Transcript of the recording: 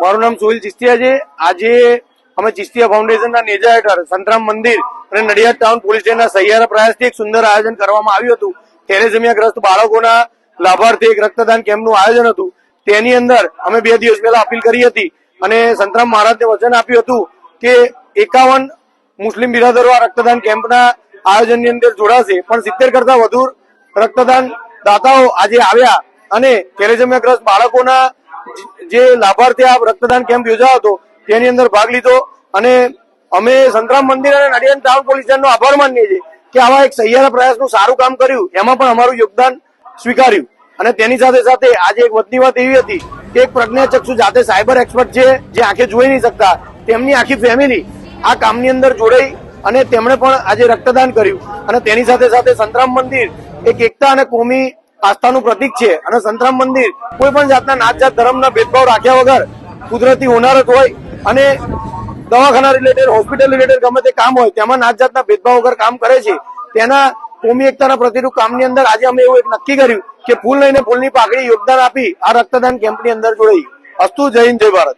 મારું નામ સોહિલ ચિસ્તિયા છે. આજે અમે ચિસ્તિયા ફાઉન્ડેશનના નેજા હેઠળ સંતરામ મંદિર અને નડિયાદ ટાઉન પોલીસ સ્ટેશનના સહિયારા પ્રયાસથી એક સુંદર આયોજન કરવામાં આવ્યું હતું. થેરેસેમિયાગ્રસ્ત બાળકોના લાભાર્થે એક રક્તદાન કેમ્પનું આયોજન હતું. તેની અંદર અમે બે દિવસ પહેલા અપીલ કરી હતી અને સંતરામ મહારાજને વચન આપ્યું હતું કે એકાવન મુસ્લિમ બિરાદરો આ રક્તદાન કેમ્પના આયોજનની અંદર જોડાશે. પણ સિત્તેર કરતા વધુ રક્તદાન દાતાઓ આજે આવ્યા અને થેરેસેમિયાગ્રસ્ત બાળકોના જે લાભાર્થી આ રક્તદાન કેમ્પ યોજાયો હતો, તેની અંદર ભાગ લીધો અને અમે સંતરામ મંદિર અને નડિયાદ ટાઉન પોલીસ આભાર માનીએ છીએ કે આવા એક સહિયારા પ્રયાસનું સારું કામ કર્યું, એમાં પણ અમારું યોગદાન સ્વીકાર્યું. અને તેની સાથે સાથે આજે એક વધની વાત એવી હતી કે એક પ્રજ્ઞાચક્ષુ જાતે સાયબર એક્સપર્ટ છે, જે આંખે જોઈ નહીં શકતા. તેમની આખી ફેમિલી આ કામની અંદર જોડાઈ અને તેમણે પણ આજે રક્તદાન કર્યું. અને તેની સાથે સાથે સંતરામ મંદિર એક એકતા અને કોમી આસ્થાનું પ્રતીક છે અને સંતરામ મંદિર કોઈ પણ જાતના નાત જાત ધર્મના ભેદભાવ રાખ્યા વગર કુદરતી હોનારત હોય અને દવાખાના રિલેટેડ હોસ્પિટલ રિલેટેડ ગમે તે કામ હોય, તેમાં નાત જાતના ભેદભાવ વગર કામ કરે છે, તેના કોમી એકતાના પ્રતિરૂપ કામની અંદર આજે અમે એવું એક નક્કી કર્યું કે ફૂલ લઈને ફૂલની પાકડી યોગદાન આપી આ રક્તદાન કેમ્પની અંદર જોડાઈ. અસ્તુ જય હિન્દ, જય ભારત.